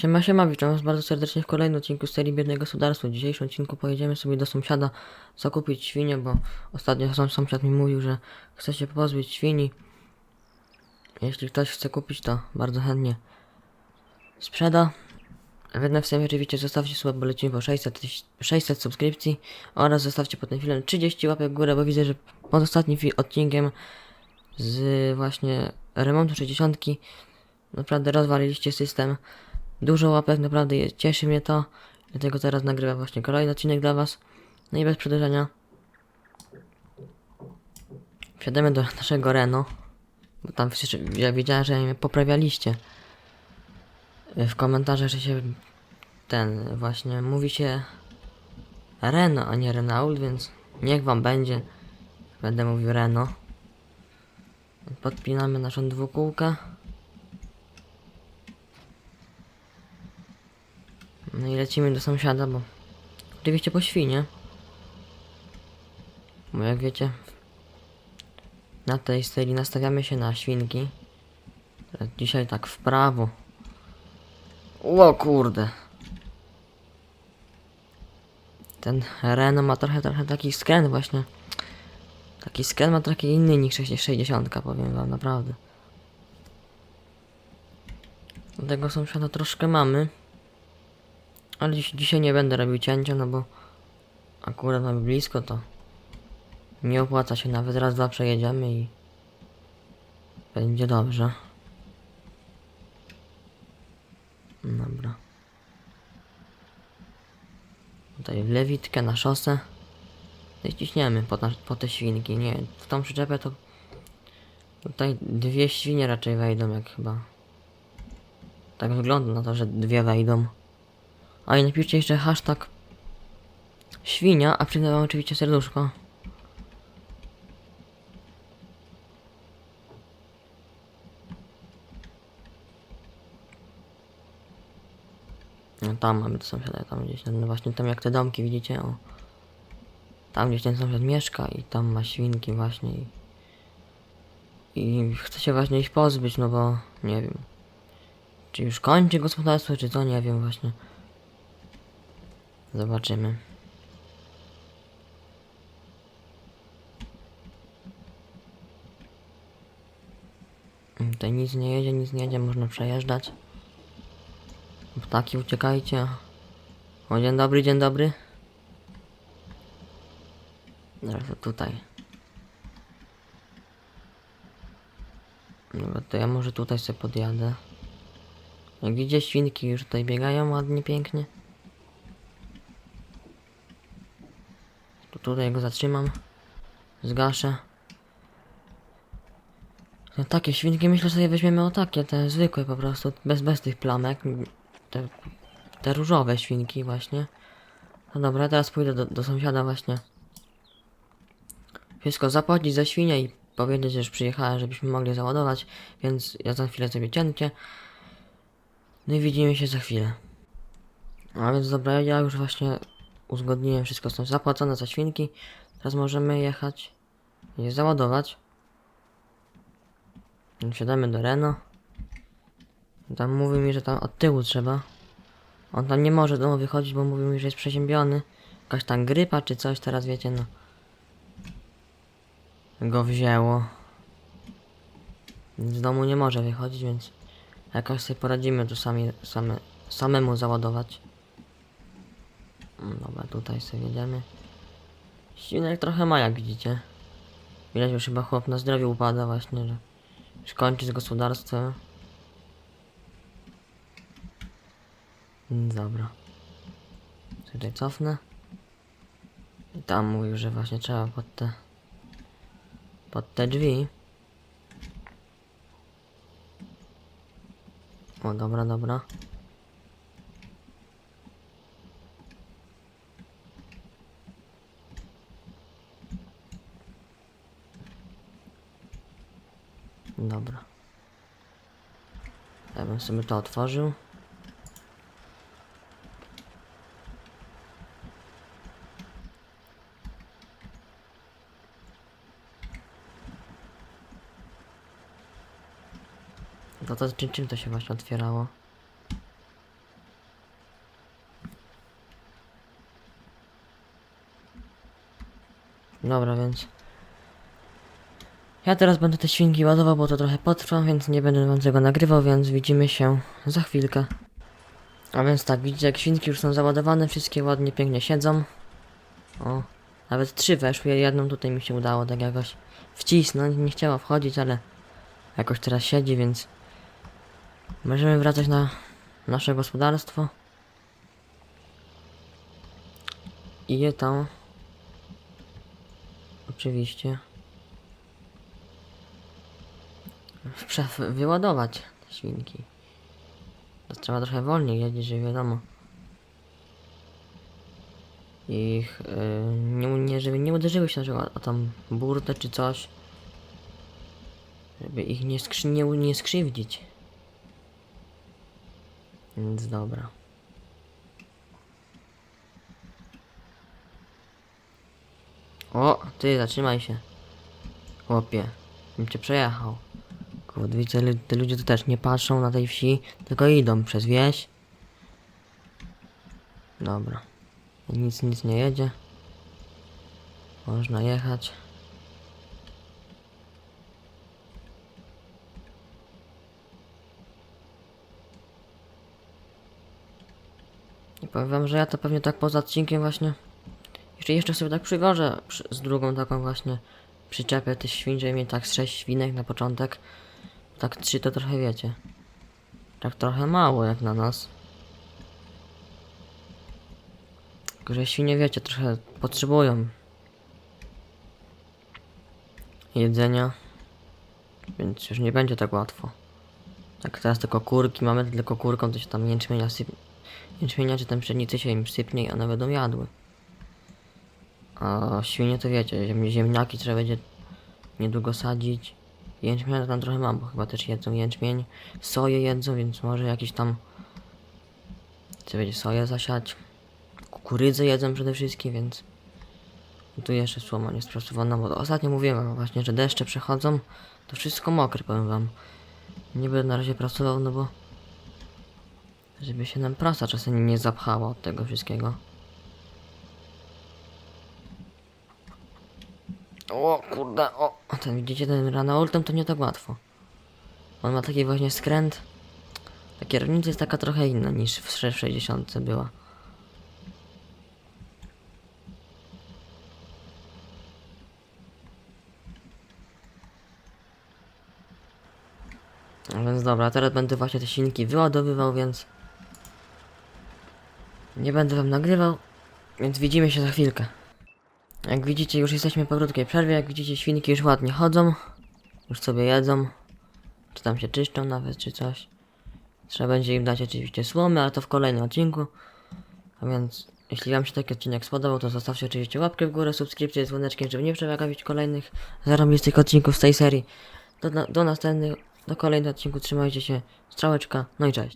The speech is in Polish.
Siema, siema, witam was bardzo serdecznie w kolejnym odcinku serii Biedne Gospodarstwo. W dzisiejszym odcinku pojedziemy sobie do sąsiada zakupić świnie, bo ostatnio sam sąsiad mi mówił, że chce się pozbyć świni. Jeśli ktoś chce kupić, to bardzo chętnie sprzeda. Wedle w sobie oczywiście zostawcie suba, bo lecimy po 600, tyś- 600 subskrypcji oraz zostawcie pod tym filmem 30 łapek w górę, bo widzę, że pod ostatnim odcinkiem z właśnie remontu 60 naprawdę rozwaliliście system. Dużo łapek, naprawdę cieszy mnie to. Dlatego teraz nagrywam właśnie kolejny odcinek dla was. No i bez przedłużenia. Wsiadamy do naszego Reno. Bo tam ja wiedziałem, że mnie poprawialiście. W komentarzach, że się ten właśnie mówi się Reno, a nie Renault, więc niech wam będzie. Będę mówił Reno. Podpinamy naszą dwukółkę. No i lecimy do sąsiada, bo oczywiście po świnie. Bo jak wiecie, na tej serii nastawiamy się na świnki. Dzisiaj tak w prawo. O kurde. Ten Reno ma trochę, trochę taki skręt właśnie. Taki skręt ma trochę inny niż 60, powiem wam, naprawdę. Tego sąsiada troszkę mamy. Ale dziś, dzisiaj nie będę robił cięcia, no bo akurat mamy blisko, to nie opłaca się nawet raz, dwa przejedziemy i będzie dobrze. Dobra. Tutaj w lewitkę na szosę. No i ciśniemy po, po te świnki. Nie, w tą przyczepę to tutaj dwie świnie raczej wejdą, jak chyba. Tak wygląda na to, że dwie wejdą. A i napiszcie jeszcze hashtag świnia, a przyda wam oczywiście serduszko. No tam mamy to sąsiada, tam gdzieś, no właśnie tam jak te domki widzicie, o. Tam gdzieś ten sąsiad mieszka i tam ma świnki właśnie i... I chce się właśnie ich pozbyć, no bo nie wiem. Czy już kończy gospodarstwo, czy co, nie wiem właśnie. Zobaczymy. Tutaj nic nie jedzie, nic nie jedzie, można przejeżdżać. Ptaki uciekajcie. O, dzień dobry, dzień dobry. To tutaj. Dobra, to ja może tutaj sobie podjadę. Jak widzicie, świnki już tutaj biegają ładnie, pięknie. Tutaj go zatrzymam. Zgaszę. No, takie świnki myślę sobie weźmiemy o takie, te zwykłe po prostu, bez, bez tych plamek. Te, te różowe świnki właśnie. No dobra, teraz pójdę do, do sąsiada właśnie. Wszystko zapłacić za świnie i powiedzieć, że już przyjechałem, żebyśmy mogli załadować, więc ja za chwilę sobie cięcie. No i widzimy się za chwilę. A więc dobra, ja już właśnie uzgodniłem wszystko, są zapłacone za świnki. Teraz możemy jechać i je załadować. Wsiadamy do Reno. Tam mówi mi, że tam od tyłu trzeba. On tam nie może do domu wychodzić, bo mówi mi, że jest przeziębiony. Jakaś tam grypa czy coś, teraz wiecie, no. Go wzięło. Z domu nie może wychodzić, więc jakoś sobie poradzimy tu sami, same, samemu załadować. Mm, Dobra, tutaj sobie jedziemy. Ścinek trochę ma, jak widzicie. Widać już chyba chłop na zdrowiu upada właśnie, że już kończy z gospodarstwem. Mm, Dobra. Tutaj cofnę. I tam mówił, że właśnie trzeba pod te... Pod te drzwi. O, dobra, dobra. Dobra. Ja bym sobie to otworzył. No to czym, czym to się właśnie otwierało? Dobra, więc... Ja teraz będę te świnki ładował, bo to trochę potrwa, więc nie będę wam tego nagrywał, więc widzimy się za chwilkę. A więc tak, widzicie jak świnki już są załadowane, wszystkie ładnie, pięknie siedzą. O, nawet trzy weszły, jedną tutaj mi się udało tak jakoś wcisnąć, nie chciała wchodzić, ale jakoś teraz siedzi, więc możemy wracać na nasze gospodarstwo. I je tam oczywiście prze- wyładować te świnki. To trzeba trochę wolniej jeździć, że wiadomo. Ich yy, nie, nie, żeby nie uderzyły się na przykład o tam burtę czy coś. Żeby ich nie, skrzy, nie, nie skrzywdzić. Więc dobra. O, ty zatrzymaj się. Chłopie, bym cię przejechał. Kurde, widzę, te ludzie tu też nie patrzą na tej wsi, tylko idą przez wieś. Dobra. Nic, nic nie jedzie. Można jechać. I powiem wam, że ja to pewnie tak poza odcinkiem właśnie jeszcze, jeszcze sobie tak przygorzę przy, z drugą taką właśnie przyczepię tych świń, żeby mieć tak sześć świnek na początek. Tak trzy to trochę wiecie. Tak trochę mało jak na nas. Tylko, że świnie wiecie, trochę potrzebują jedzenia. Więc już nie będzie tak łatwo. Jak teraz tylko kurki mamy, tylko kurką to się tam jęczmienia syp... Jęczmienia czy tam pszenicy się im sypnie i one będą jadły. A świnie to wiecie, ziem, ziemniaki trzeba będzie niedługo sadzić. Jęczmienia tam trochę mam, bo chyba też jedzą jęczmień. Soję jedzą, więc może jakiś tam... Trzeba będzie soję zasiać. Kukurydzę jedzą przede wszystkim, więc... Tu jeszcze słoma nie sprasowana, bo ostatnio mówiłem właśnie, że deszcze przechodzą. To wszystko mokre, powiem wam. Nie będę na razie prasował, no bo... Żeby się nam prasa czasem nie zapchała od tego wszystkiego. O kurde, o, ten widzicie ten Ranaultem to nie tak łatwo. On ma taki właśnie skręt. Ta kierownica jest taka trochę inna niż w 60 była. No Więc dobra, teraz będę właśnie te silniki wyładowywał, więc nie będę wam nagrywał, więc widzimy się za chwilkę. Jak widzicie, już jesteśmy po krótkiej przerwie. Jak widzicie, świnki już ładnie chodzą. Już sobie jedzą. Czy tam się czyszczą nawet, czy coś. Trzeba będzie im dać oczywiście słomy, ale to w kolejnym odcinku. A więc, jeśli wam się taki odcinek spodobał, to zostawcie oczywiście łapkę w górę, subskrypcję z dzwoneczkiem, żeby nie przegapić kolejnych zarobistych odcinków z tej serii. Do, do następnych, do kolejnego odcinku. Trzymajcie się. Strzałeczka. No i cześć.